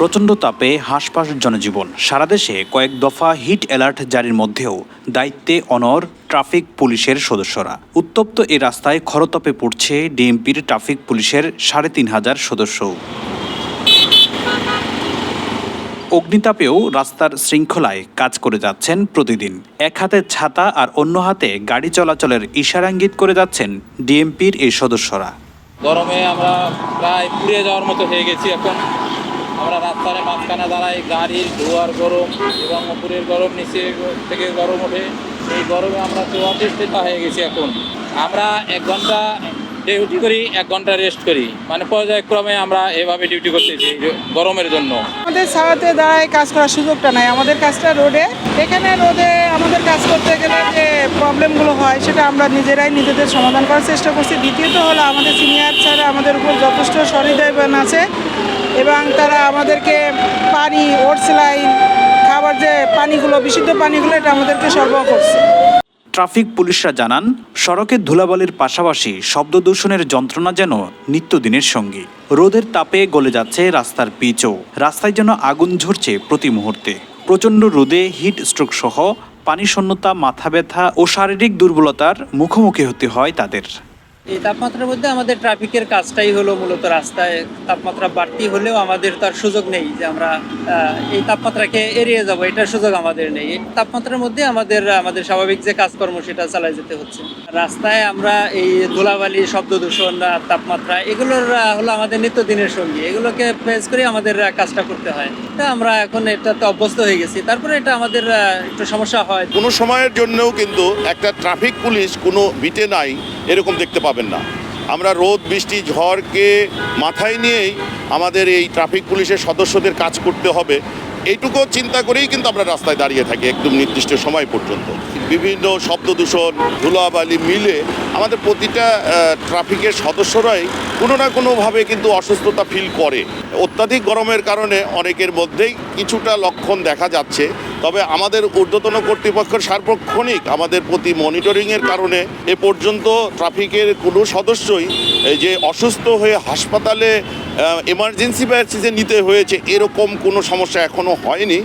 প্রচণ্ড তাপে হাঁসফাঁস জনজীবন। সারা দেশে কয়েক দফা হিট অ্যালার্ট জারির মধ্যেও দায়িত্বে অনর ট্রাফিক পুলিশের সদস্যরা। উত্তপ্ত এ রাস্তায় খরতাপে পড়ছে ডিএমপির ট্রাফিক পুলিশের সাড়ে তিন হাজার সদস্য। অগ্নিতাপেও রাস্তার শৃঙ্খলায় কাজ করে যাচ্ছেন প্রতিদিন। এক হাতে ছাতা আর অন্য হাতে গাড়ি চলাচলের ইশারাঙ্গিত করে যাচ্ছেন ডিএমপির এই সদস্যরা। গরমে আমরা প্রায় পুড়ে যাওয়ার মতো হয়ে গেছি এখন। আমরা রাস্তার মাঝখানে দাঁড়াই, গাড়ির ধোয়ার গরম এবং উপরের গরম, নিচে থেকে গরম ওঠে। এই গরমে আমরা চুয়াত্রিশটা হয়ে গেছি এখন। আমরা এক ঘণ্টা ডিউটি করি, এক ঘণ্টা রেস্ট করি। মানে পর্যায়ক্রমে আমরা এভাবে ডিউটি করতেছি গরমের জন্য। আমাদের ছায়াতে দাঁড়ায় কাজ করার সুযোগটা নাই। আমাদের কাজটা রোডে। এখানে রোদে আমাদের কাজ করতে গেলে যে প্রবলেমগুলো হয়, সেটা আমরা নিজেরাই নিজেদের সমাধান করার চেষ্টা করছি। দ্বিতীয়ত হলো আমাদের সিনিয়র স্যার আমাদের উপর যথেষ্ট সহৃদয়বান আছে। এবং তারা আমাদেরকে পানি, ওটস লাইন খাবার যে পানিগুলো, বিশুদ্ধ পানিগুলো, এটা আমাদেরকে সরবরাহ করছে। ট্রাফিক পুলিশরা জানান সড়কের ধুলাবালির পাশাপাশি শব্দ দূষণের যন্ত্রণা যেন নিত্যদিনের সঙ্গী। রোদের তাপে গলে যাচ্ছে রাস্তার পিচও। রাস্তায় যেন আগুন ঝরছে প্রতি মুহূর্তে। প্রচণ্ড রোদে হিট স্ট্রোক সহ পানি শূন্যতা মাথা ব্যথা ও শারীরিক দুর্বলতার মুখোমুখি হতে হয় তাদের। এই তাপমাত্রার মধ্যে আমাদের ট্রাফিকের কাজটাই হলো মূলত রাস্তায় তাপমাত্রা বাড়তি হলেও আমাদের তার সুযোগ নেই যে আমরা এই তাপমাত্রাকে এড়িয়ে যাব, এটার সুযোগ আমাদের নেই। তাপমাত্রার মধ্যে আমাদের আমাদের স্বাভাবিক যে কাজকর্ম সেটা চালাই যেতে হচ্ছে। রাস্তায় আমরা এই ধুলাবালি, শব্দ দূষণ তাপমাত্রা, এগুলোর হলো আমাদের নিত্যদিনের সঙ্গী। এগুলোকে ফেস করে আমাদের কাজটা করতে হয়। তা আমরা এখন এটাতে অভ্যস্ত হয়ে গেছি। তারপরে এটা আমাদের একটু সমস্যা হয়। কোনো সময়ের জন্যও কিন্তু একটা ট্রাফিক পুলিশ কোনো বিটে নাই। এরকম দেখতে পাবেন না। আমরা রোদ, বৃষ্টি, ঝড়কে মাথায় নিয়েই আমাদের এই ট্রাফিক পুলিশের সদস্যদের কাজ করতে হবে। এইটুকু চিন্তা করেই কিন্তু আমরা রাস্তায় দাঁড়িয়ে থাকি একদম নির্দিষ্ট সময় পর্যন্ত। বিভিন্ন শব্দ দূষণ, ধুলাবালি মিলে আমাদের প্রতিটা ট্রাফিকের সদস্যরাই কোনো না কোনোভাবে কিন্তু অসুস্থতা ফিল করে। অত্যাধিক গরমের কারণে অনেকের মধ্যেই কিছুটা লক্ষণ দেখা যাচ্ছে। তবে আমাদের ঊর্ধ্বতন কর্তৃপক্ষের সার্বক্ষণিক আমাদের প্রতি মনিটরিংয়ের কারণে এ পর্যন্ত ট্রাফিকের কোনো সদস্যই যে অসুস্থ হয়ে হাসপাতালে এমার্জেন্সি ব্যাচে নিতে হয়েছে, এরকম কোনো সমস্যা এখনও হয়নি।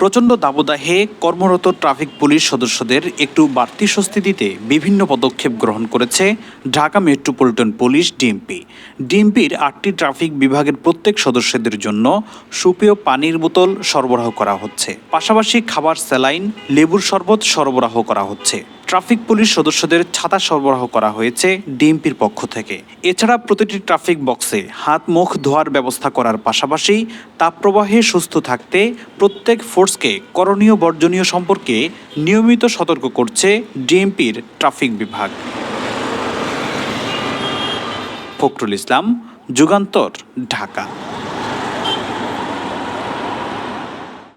প্রচণ্ড দাবদাহে কর্মরত ট্রাফিক পুলিশ সদস্যদের একটু বাড়তি স্বস্তি দিতে বিভিন্ন পদক্ষেপ গ্রহণ করেছে ঢাকা মেট্রোপলিটন পুলিশ ডিএমপি। ডিএমপির আটটি ট্রাফিক বিভাগের প্রত্যেক সদস্যদের জন্য সুপেয় পানির বোতল সরবরাহ করা হচ্ছে। পাশাপাশি খাবার স্যালাইন, লেবুর শরবত সরবরাহ করা হচ্ছে। ট্রাফিক পুলিশ সদস্যদের ছাতা সরবরাহ করা হয়েছে ডিএমপির পক্ষ থেকে। এছাড়া প্রতিটি ট্রাফিক বক্সে হাত মুখ ধোয়ার ব্যবস্থা করার পাশাপাশি তাপপ্রবাহে সুস্থ থাকতে প্রত্যেক ফোর্সকে করণীয় বর্জনীয় সম্পর্কে নিয়মিত সতর্ক করছে ডিএমপির ট্রাফিক বিভাগ। ফখরুল ইসলাম, যুগান্তর, ঢাকা।